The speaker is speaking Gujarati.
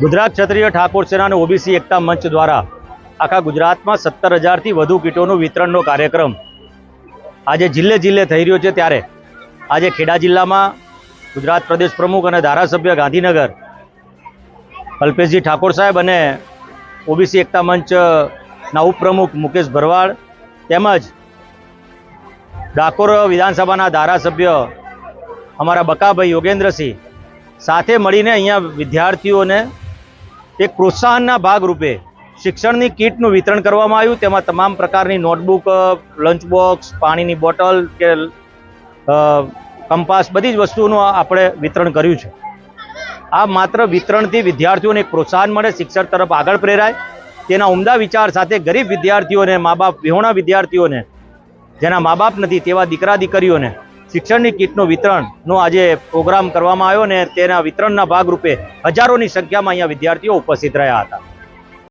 ગુજરાત ક્ષત્રિય ઠાકોર સેના અને ઓબીસી એકતા મંચ દ્વારા આખા ગુજરાતમાં સત્તર હજારથી વધુ કીટોનું વિતરણનો કાર્યક્રમ આજે જિલ્લે જિલ્લે થઈ રહ્યો છે ત્યારે આજે ખેડા જિલ્લામાં ગુજરાત પ્રદેશ પ્રમુખ અને ધારાસભ્ય ગાંધીનગર અલ્પેશજી ઠાકોર સાહેબ અને ઓબીસી એકતા મંચના ઉપપ્રમુખ મુકેશ ભરવાડ તેમજ ડાકોર વિધાનસભાના ધારાસભ્ય અમારા બકાભાઈ યોગેન્દ્રસિંહ સાથે મળીને અહીંયા વિદ્યાર્થીઓને એક પ્રોત્સાહનના ભાગરૂપે શિક્ષણની કીટનું વિતરણ કરવામાં આવ્યું. તેમાં તમામ પ્રકારની નોટબુક લંચ બોક્સ પાણીની બોટલ કે કંપાસ બધી જ વસ્તુઓનું આપણે વિતરણ કર્યું છે. આ માત્ર વિતરણથી વિદ્યાર્થીઓને એક પ્રોત્સાહન મળે, શિક્ષણ તરફ આગળ પ્રેરાય. તેના ઉમદા વિચાર સાથે ગરીબ વિદ્યાર્થીઓને, મા બાપ, વિહોણા વિદ્યાર્થીઓને, જેના મા બાપ નથી તેવા દીકરા દીકરીઓને શિક્ષણની કીટનું વિતરણનો આજે પ્રોગ્રામ કરવામાં આવ્યો ને તેના વિતરણના ભાગરૂપે હજારોની સંખ્યામાં અહીંયા વિદ્યાર્થીઓ ઉપસ્થિત રહ્યા હતા.